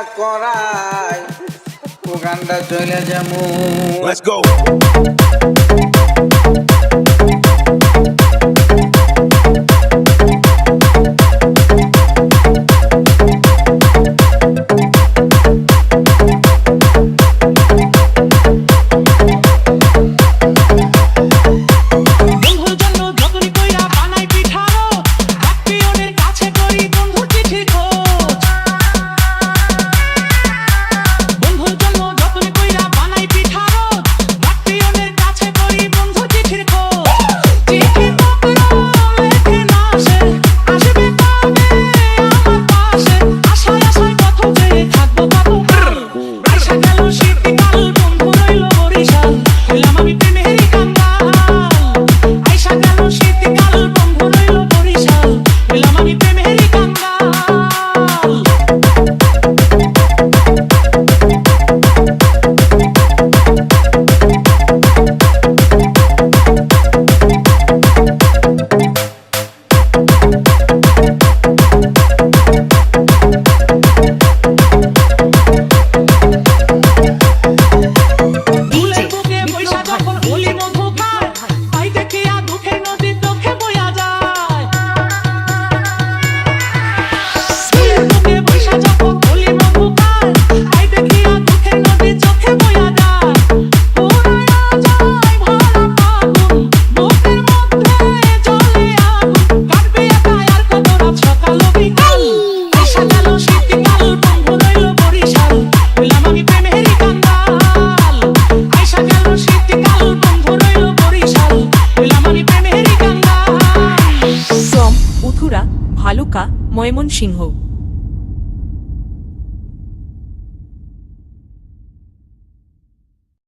বিয়া উগান্ডা চলে যাব। ময়মনসিংহ।